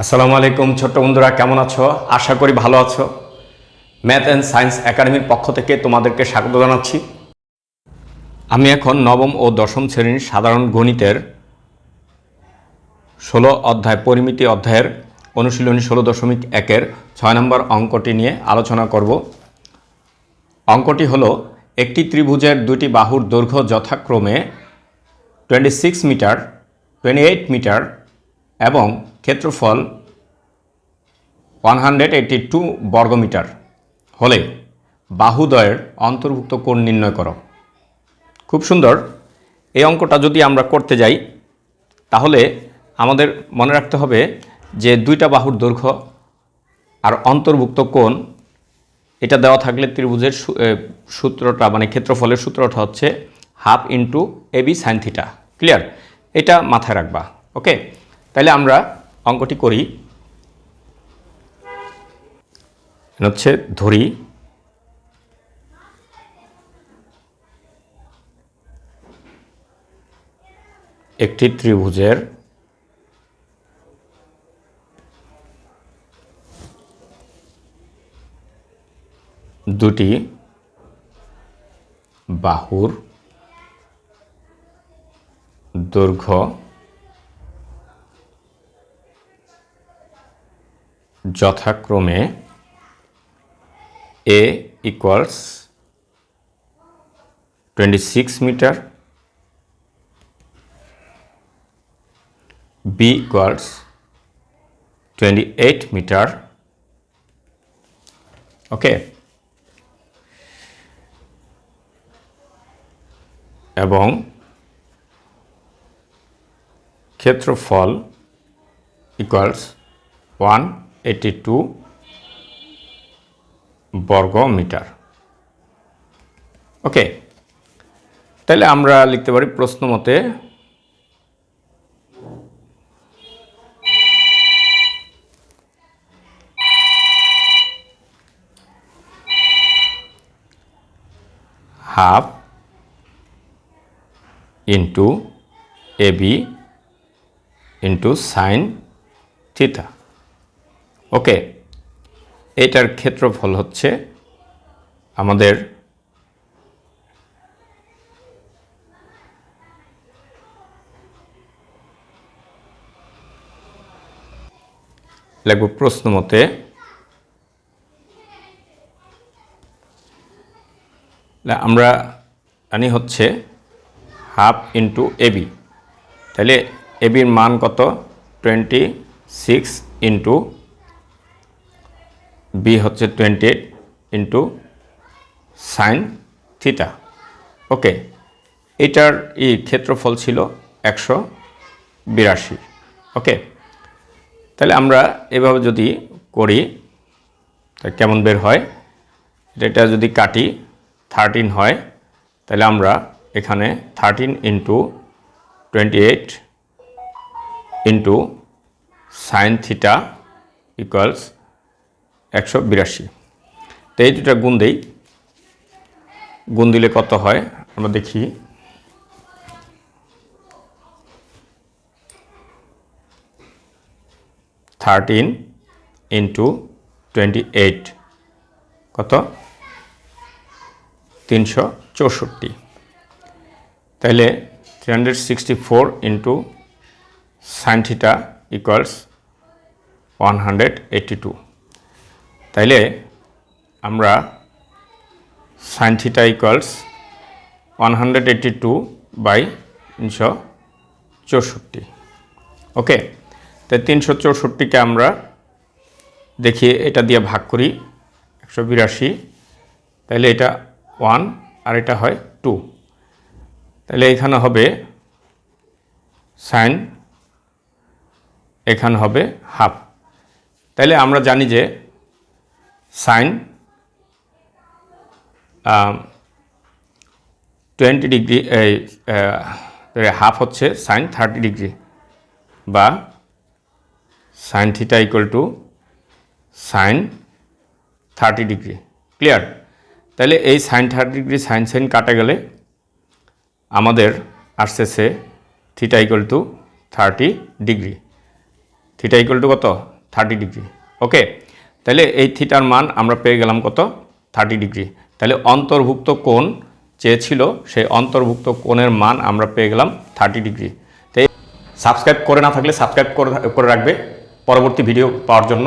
আসসালামু আলাইকুম ছোট্ট বন্ধুরা, কেমন আছো? আশা করি ভালো আছো। ম্যাথ অ্যান্ড সায়েন্স একাডেমির পক্ষ থেকে তোমাদেরকে স্বাগত জানাচ্ছি। আমি এখন নবম ও দশম শ্রেণির সাধারণ গণিতের ষোলো অধ্যায়, পরিমিতি অধ্যায়ের অনুশীলনী ষোলো দশমিক একের ছয় নম্বর অঙ্কটি নিয়ে আলোচনা করব। অঙ্কটি হলো, একটি ত্রিভুজের দুটি বাহুর দৈর্ঘ্য যথাক্রমে twenty six metre twenty eight metre এবং ক্ষেত্রফল ওয়ান হান্ড্রেড এইটি টু বর্গমিটার হলে বাহুদয়ের অন্তর্ভুক্ত কোণ নির্ণয় করো। খুব সুন্দর। এই অঙ্কটা যদি আমরা করতে যাই, তাহলে আমাদের মনে রাখতে হবে যে দুইটা বাহুর দৈর্ঘ্য আর অন্তর্ভুক্ত কোণ, এটা দেওয়া থাকলে ত্রিভুজের সূত্রটা মানে ক্ষেত্রফলের সূত্রটা হচ্ছে half into AB sine theta clear এটা মাথায় রাখবা। ওকে তাহলে আমরা অঙ্কটি করি। হচ্ছে ধরি। একটি ত্রিভুজের দুটি বাহুর দৈর্ঘ্য যথাক্রমে A equals twenty six metre B equals twenty eight metre okay এবং ক্ষেত্রফল ইকুয়ালস ওয়ান এইটি টু বর্গ মিটার ওকে তাহলে আমরা লিখতে পারি প্রশ্ন মতে half into A B into sine theta okay এটার ক্ষেত্রফল হচ্ছে আমাদের লিখব প্রশ্ন মতে আমরা জানি হচ্ছে হাফ ইন্টু এবি তাহলে এবির মান কত? টোয়েন্টি সিক্স ইন্টু বি হচ্ছে twenty eight into sine theta okay এটার ই ক্ষেত্রফল ছিল একশো বিরাশি। ওকে তাহলে আমরা এভাবে যদি করি, তা কেমন বের হয়? এটা যদি কাটি থার্টিন হয়, তাহলে আমরা এখানে thirteen into twenty eight into sine theta equals একশো বিরাশি। তো এই দুটা গুণ দেই। গুণ দিলে কত হয়? আমরা দেখি। Thirteen into twenty eight. কত? তিনশো চৌষট্টি। তাহলে three hundred sixty four into sine theta equals one hundred eighty two. তাইলে আমরা sine theta equals one hundred eighty two by তিনশো চৌষট্টি। ওকে তাই তিনশো চৌষট্টিকে আমরা দেখি, এটা দিয়ে ভাগ করি একশো বিরাশি। তাহলে এটা ওয়ান আর এটা হয় টু তাহলে এখানে হবে সাইন এখানে হবে হাফ তাহলে আমরা জানি যে সাইন টোয়েন্টি ডিগ্রি, এই হাফ হচ্ছে সাইন থার্টি ডিগ্রি বা sine theta equal to sine thirty degree. Clear তাহলে এই sine thirty degree, sine sine কাটা গেলে আমাদের আসতেছে theta equal to thirty degree. Theta equal to কত? Thirty degree. ওকে তাহলে এই থিটার মান আমরা পেয়ে গেলাম কত? থার্টি ডিগ্রি তাহলে অন্তর্ভুক্ত কোণ চেয়েছিল সেই অন্তর্ভুক্ত কোণের মান আমরা পেয়ে গেলাম থার্টি ডিগ্রি তাই সাবস্ক্রাইব করে না থাকলে সাবস্ক্রাইব করে রাখবে। পরবর্তী ভিডিও পাওয়ার জন্য।